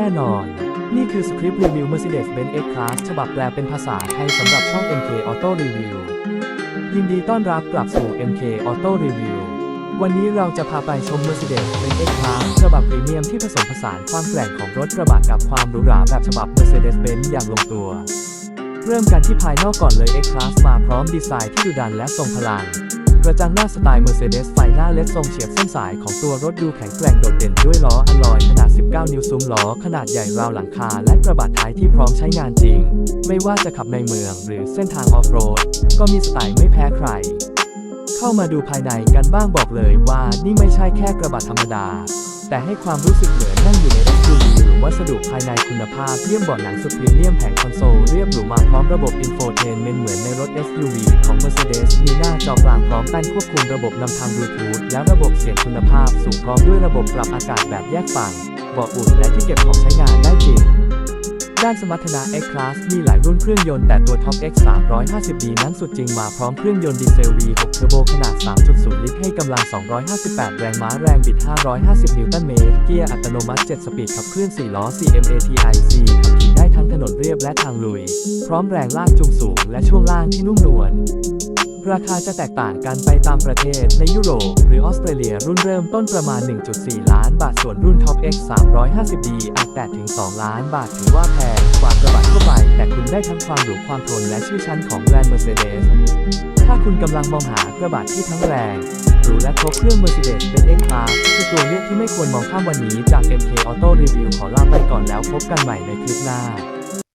แน่นอน นี่คือสคริปต์รีวิว Mercedes-Benz X-Class ฉบับแปลเป็นภาษาไทยสำหรับช่อง MK Auto Review ยินดีต้อนรับกลับสู่ MK Auto Review วันนี้เราจะพาไปชม Mercedes-Benz X-Class ฉบับพรีเมียมที่ผสมผสานความแกร่งของรถกระบะกับความหรูหราแบบฉบับ Mercedes-Benz อย่างลงตัว เริ่มกันที่ภายนอกก่อนเลย X-Class มาพร้อมดีไซน์ที่ดุดันและทรงพลัง ระจังหน้าสไตล์ Mercedes ไฟหน้าเลดทรงเฉียบเส้นสายของตัวรถดูแข็งแกร่งโดดเด่นด้วยล้ออลลอยขนาด 19 นิ้วซุ้มล้อ ขนาดใหญ่ราวหลังคา และกระบะท้ายที่พร้อมใช้งานจริง ไม่ว่าจะขับในเมืองหรือเส้นทางออฟโรดก็มีสไตล์ไม่แพ้ใคร เข้ามาดูภายในกันบ้างบอกเลยว่านี่ไม่ใช่แค่กระบะธรรมดา แต่ให้ความรู้สึกเหมือนนั่งอยู่ใน SUV หรือวัสดุภายในคุณภาพเยี่ยมเบาะหนังสุดพรีเมียมแผงคอนโซลเรียบหรูมาพร้อมระบบ Infotainment เหมือนในรถ SUV ของ Mercedes มีหน้าจอกลางพร้อมแป้นควบคุมระบบนำทางบลูทูธและระบบเสียงคุณภาพสูงพร้อมด้วยระบบปรับอากาศแบบแยกฝั่งเบาะอุ่นและที่เก็บของใช้งานได้จริง ด้านสมรรถนะ X-Class มีหลายรุ่นเครื่องยนต์แต่ตัวท็อป X 350D นั้นสุดจริงมาพร้อมเครื่องยนต์ดีเซล V6 เทอร์โบขนาด 3.0 ลิตรให้กำลัง 258 แรงม้าแรงบิด 550 นิวตันเมตร เกียร์อัตโนมัติ 7 สปีดขับเคลื่อน 4 ล้อ CMATIC ขับขี่ได้ทั้งถนนเรียบและทางลุย พร้อมแรงลากจูงสูงและช่วงล่างที่นุ่มนวล ราคาจะแตกต่างกันไปตามประเทศในยุโรปหรือออสเตรเลียรุ่นเริ่มต้นประมาณ 1.4 ล้านบาทส่วนรุ่น Top X 350D อาจแตะถึง 2 ล้านบาทถือว่าแพงกว่ากระบะทั่วไป แต่คุณได้ทั้งความหรูความทนและชื่อชั้นของแบรนด์ Mercedes ถ้าคุณกำลังมองหากระบะที่ทั้งแรงหรูและครบเครื่อง Mercedes เป็น X-Class คือตัวเลือกที่ไม่ควรมองข้ามวันนี้จาก MK Auto Review ขอลาไปก่อนแล้วพบกันใหม่ในคลิปหน้า